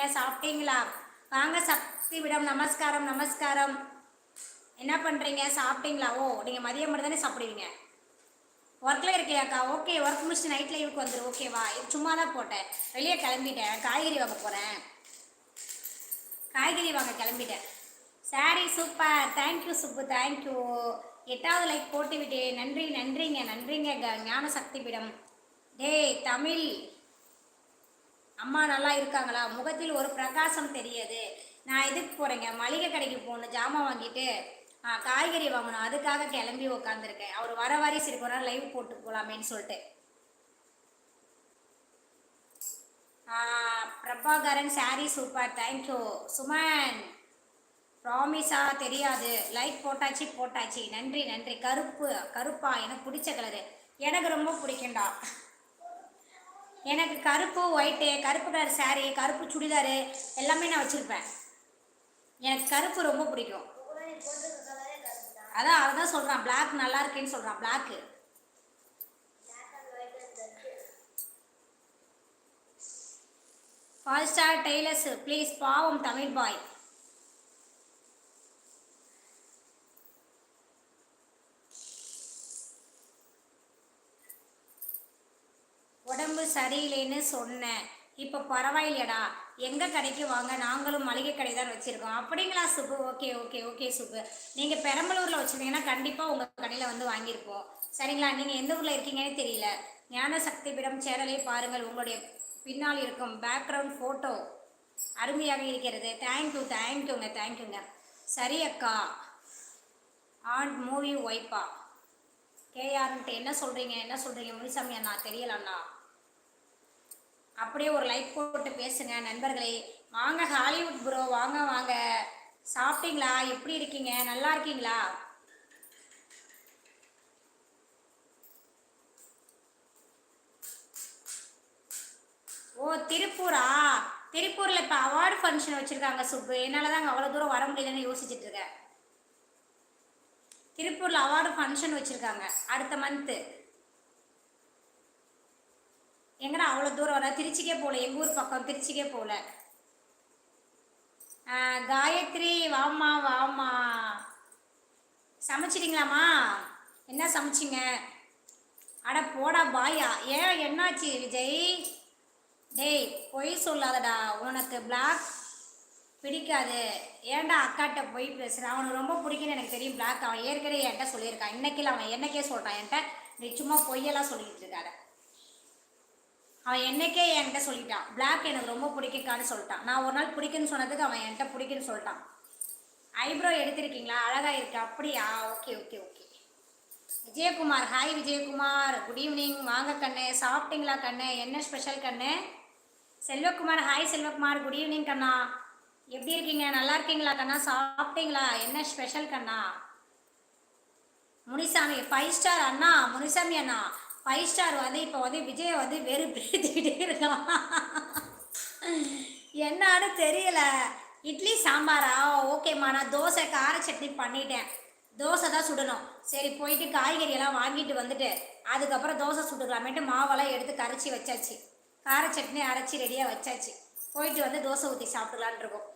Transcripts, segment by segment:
இருக்கீங்க சாப்பிட்டீங்களா? வாங்க சக்தி விடம் நமஸ்காரம் நமஸ்காரம். என்ன பண்ணுறீங்க சாப்பிட்டீங்களா? ஓ நீங்கள் மதியம் மட்டும் தானே சாப்பிடுவீங்க ஒர்க்கில் இருக்கியாக்கா ஓகே ஒர்க் முடிச்சு நைட் லைவுக்கு வந்துடும் ஓகேவா சும்மா தான் போட்டேன். வெளியே கிளம்பிட்டேன். காய்கறி வாங்க போகிறேன் காய்கறி வாங்க கிளம்பிட்டேன். Sorry super thank you Subbu thank you எட்டாவது லைக் போட்டு விட்டேன் நன்றி நன்றிங்க நன்றிங்க க- ஞான சக்தி பீடம் டேய் தமிழ். அம்மா நல்லா இருக்காங்களா? முகத்தில் ஒரு பிரகாசம் தெரியுது. நான் இதுக்கு போகிறேங்க மளிகை கடைக்கு போகணும் ஜாமான் வாங்கிட்டு காய்கறி வாங்கணும். அதுக்காக கிளம்பி உக்காந்துருக்கேன். அவர் வர வாரி சரி போனால் லைவ் போட்டு போகலாமேன்னு சொல்லிட்டு. Prabhakaran sorry super thank you Suman ப்ராமிஸா தெரியாது. லைக் போட்டாச்சு போட்டாச்சு. நன்றி நன்றி. கருப்பு கருப்பா எனக்கு பிடிச்ச கலரு எனக்கு ரொம்ப பிடிக்கும்டா. எனக்கு கருப்பு ஒயிட்டு கருப்பு கலர் சாரீ கருப்பு சுடிதாரு எல்லாமே நான் வச்சுருப்பேன். எனக்கு கருப்பு ரொம்ப பிடிக்கும். அதான் அதான் சொல்கிறான் பிளாக் நல்லா இருக்கேன்னு சொல்கிறான் black fall star tailors please பாவம் தமிழ் பாய் உடம்பு சரியில்லைன்னு சொன்னேன். இப்போ பரவாயில்லையடா. எங்கே கடைக்கு வாங்க? நாங்களும் மளிகை கடை தான் வச்சுருக்கோம். அப்படிங்களா Subbu? Okay okay okay Subbu. நீங்கள் பெரம்பலூரில் வச்சிருந்தீங்கன்னா கண்டிப்பாக உங்கள் கடையில் வந்து வாங்கியிருப்போம். சரிங்களா? நீங்கள் எந்த ஊரில் இருக்கீங்கன்னு தெரியல. ஞான சக்தி பீடம் சேனலை பாருங்கள். உங்களுடைய பின்னால் இருக்கும் பேக்ரவுண்ட் ஃபோட்டோ அருமையாக இருக்கிறது. தேங்க்யூ தேங்க்யூங்க தேங்க்யூங்க சரி அக்கா. ஆன் மூவி ஒய்ப்பா கேஆர்ன்ட்டு என்ன சொல்கிறீங்க என்ன சொல்கிறீங்க முனிசாமி அண்ணா தெரியலண்ணா? அப்படியே ஒரு லைக் போட்டு பேசுங்க. நண்பர்களே வாங்க ஹாலிவுட் ப்ரோ வாங்க வாங்க. சாப்பிட்டீங்களா? எப்படி இருக்கீங்க? நல்லா இருக்கீங்களா? ஓ திருப்பூரா? திருப்பூரில் இப்போ அவார்டு ஃபங்க்ஷன் வச்சுருக்காங்க சுப்பு. என்னால் தான் அங்கே அவ்வளோ தூரம் வர முடியலன்னு யோசிச்சுட்டு இருக்கேன். திருப்பூரில் அவார்டு ஃபங்க்ஷன் வச்சுருக்காங்க. அடுத்த மந்த்து எங்கடா அவ்வளோ தூரம் வர திருச்சிக்கே போகல. எங்கள் ஊர் பக்கம் திருச்சிக்கே போகல. காயத்ரி வாம்மா வாம்மா. சமைச்சிட்டிங்களாம்மா? என்ன சமைச்சிங்க? அட போடா பாயா. ஏன் என்னாச்சு விஜய்? டேய் பொய் சொல்லாதடா. உனக்கு பிளாக் பிடிக்காது. ஏன்டா அக்காட்ட போய் பேசுகிறேன் அவனுக்கு ரொம்ப பிடிக்குன்னு எனக்கு தெரியும் பிளாக் அவன் ஏற்கனவே என்கிட்ட சொல்லியிருக்கான். இன்னைக்கு அவன் என்னைக்கே சொல்கிறான் என்கிட்ட நீ சும்மா பொய்யெல்லாம் சொல்லிக்கிட்டு இருக்காரு அவன் என்னைக்கே என்கிட்ட சொல்லிட்டான். பிளாக் எனக்கு ரொம்ப பிடிக்குக்கான்னு சொல்லிட்டான். நான் ஒரு நாள் பிடிக்குன்னு சொன்னதுக்கு அவன் என்கிட்ட பிடிக்குன்னு சொல்லிட்டான். ஐப்ரோ எடுத்திருக்கீங்களா? அழகாக இருக்கு. அப்படியா? Okay okay okay Vijayakumar hi Vijayakumar. Good evening வாங்க கண்ணு. சாப்பிட்டீங்களா கண்ணு? என்ன ஸ்பெஷல் கண்ணு? Selvakumar hi Selvakumar. Good evening கண்ணா. எப்படி இருக்கீங்க? நல்லா இருக்கீங்களா கண்ணா? சாப்பிட்டீங்களா? என்ன ஸ்பெஷல் கண்ணா? முனிசாமி ஃபைவ் ஸ்டார் அண்ணா. முனிசாமி அண்ணா. ஃபைவ் ஸ்டார் வந்து இப்போ வந்து விஜய் வந்து வெறுப்பேற்றிக்கிட்டே இருக்கான். என்னன்னு தெரியல. இட்லி சாம்பாரா? ஓகேம்மா நான் தோசை கார சட்னி பண்ணிட்டேன். தோசை தான் சுடணும். சரி போயிட்டு காய்கறி எல்லாம் வாங்கிட்டு வந்துட்டு அதுக்கப்புறம் தோசை சுட்டுக்கலாமேட்டு மாவெல்லாம் எடுத்து கரைச்சி வச்சாச்சு. கார சட்னி அரைச்சி ரெடியாக வச்சாச்சு. போயிட்டு வந்து தோசை ஊற்றி சாப்பிடலான் இருக்கோம்.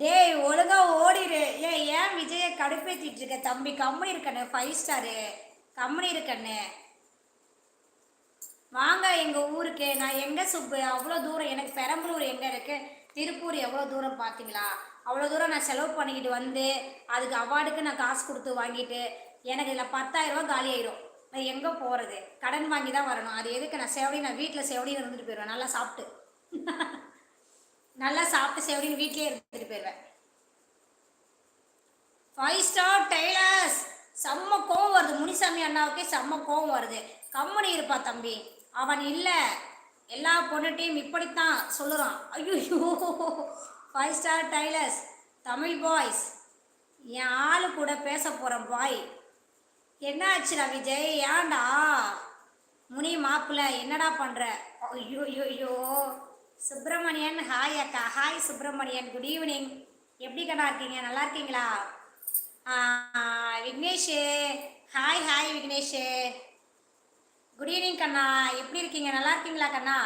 டேய் ஒழுங்காக ஓடிடு ஏன் ஏன் விஜயை கடுப்பேற்றிட்டு இருக்க தம்பி? கம்மி இருக்கண்ணு ஃபைவ் ஸ்டாரு கம்மனி இருக்கண்ணே வாங்க எங்கள் ஊருக்கு. நான் எங்கே சுப்பு? அவ்வளோ தூரம். எனக்கு பெரம்பலூர் எங்கே இருக்கு? திருப்பூர் எவ்வளோ தூரம் பார்த்தீங்களா? அவ்வளோ தூரம் நான் செலவு பண்ணிக்கிட்டு வந்து அதுக்கு அவார்டுக்கு நான் காசு கொடுத்து வாங்கிட்டு எனக்கு இதில் பத்தாயிரரூபா காலி ஆயிரும். நான் எங்கே போகிறது கடன் வாங்கி தான் வரணும். அது எதுக்கு? நான் செவடி நான் வீட்டில் செவடின்னு இருந்துட்டு போயிடுவேன். நல்லா சாப்பிட்டு. நல்லா சாப்பிட்டு செவடின்னு வீட்லேயே இருந்துட்டு போயிடுவேன். ஃபைவ் ஸ்டார் டெய்லர்ஸ் செம்ம கோ முனிசாமி அண்ணாவுக்கே செம்ம கோவம் வருது. கம்மனி இருப்பா தம்பி. அவன் இல்லை. எல்லா பொண்ணுகிட்டையும் இப்படித்தான் சொல்லுறான். ஐயோ five star tailors Tamil boys என் ஆளு கூட பேச போகிறேன் பாய் என்ன ஆச்சுடா விஜய் ஏன்டா? முனி மாப்பிள்ள என்னடா பண்ணுற ஐயோ ஐயோ ஐயோ சுப்பிரமணியன் ஹாய் அக்கா. ஹாய் சுப்பிரமணியன் குட் ஈவினிங் எப்படி கண்ணா இருக்கீங்க? நல்லா இருக்கீங்களா? Vignesh. Hi hi Vignesh good evening கண்ணா. எப்படி இருக்கீங்க? நல்லா இருக்கீங்களா கண்ணா?